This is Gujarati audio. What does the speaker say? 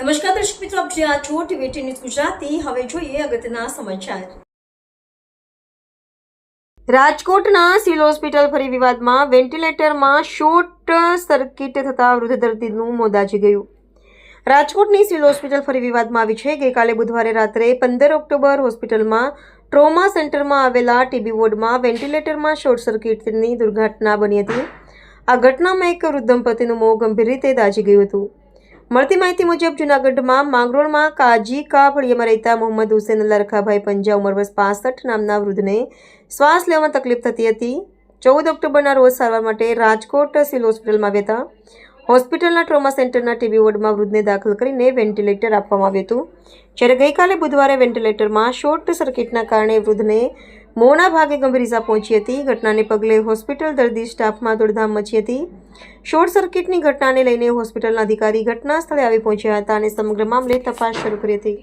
નમસ્કાર દર્શક મિત્રો, આપ જ્યાં છો ટીવી ન્યૂઝ ગુજરાતી. હવે જોઈએ અગત્યના સમાચાર. રાજકોટના સિવિલ હોસ્પિટલ ફરી વિવાદમાં વેન્ટિલેટરમાં શોર્ટ સર્કિટ થતા વૃદ્ધ દર્દીનું મોદાજી ગયું. રાજકોટની સિવિલ હોસ્પિટલ ફરી વિવાદમાં આવી છે. ગઈકાલે બુધવારે રાત્રે પંદર ઓક્ટોબર હોસ્પિટલમાં ટ્રોમા સેન્ટરમાં આવેલા ટીબી વોર્ડમાં વેન્ટિલેટરમાં શોર્ટ સર્કિટની દુર્ઘટના બની હતી. આ ઘટનામાં એક વૃદ્ધ દંપતીનું મોં ગંભીર રીતે દાજી ગયું હતું. મળતી માહિતી મુજબ, જૂનાગઢમાં માંગરોળમાં કાજી કાફળીયામાં રહેતા મોહમ્મદ હુસેન લરખાભાઈ પંજા ઉંમર વર્ષ પાસઠ નામના વૃદ્ધને શ્વાસ લેવામાં તકલીફ થતી હતી. ચૌદ ઓક્ટોબરના રોજ સારવાર માટે રાજકોટ સિવિલ હોસ્પિટલમાં આવ્યા હતા. હોસ્પિટલના ટ્રોમા સેન્ટરના ટીબી વોર્ડમાં વૃદ્ધને દાખલ કરીને વેન્ટિલેટર આપવામાં આવ્યું હતું. જ્યારે ગઈકાલે બુધવારે વેન્ટિલેટરમાં શોર્ટ સર્કિટના કારણે વૃદ્ધને મોના ભાગે ગંભીર ઇજા પહોંચી હતી. ઘટનાને પગલે હોસ્પિટલ દર્દી સ્ટાફમાં દોડધામ મચી હતી. શોર્ટ સર્કિટની ઘટનાને લઈને હોસ્પિટલના અધિકારી ઘટના સ્થળે આવી પહોંચ્યા હતા અને સમગ્ર મામલે તપાસ શરૂ કરી હતી.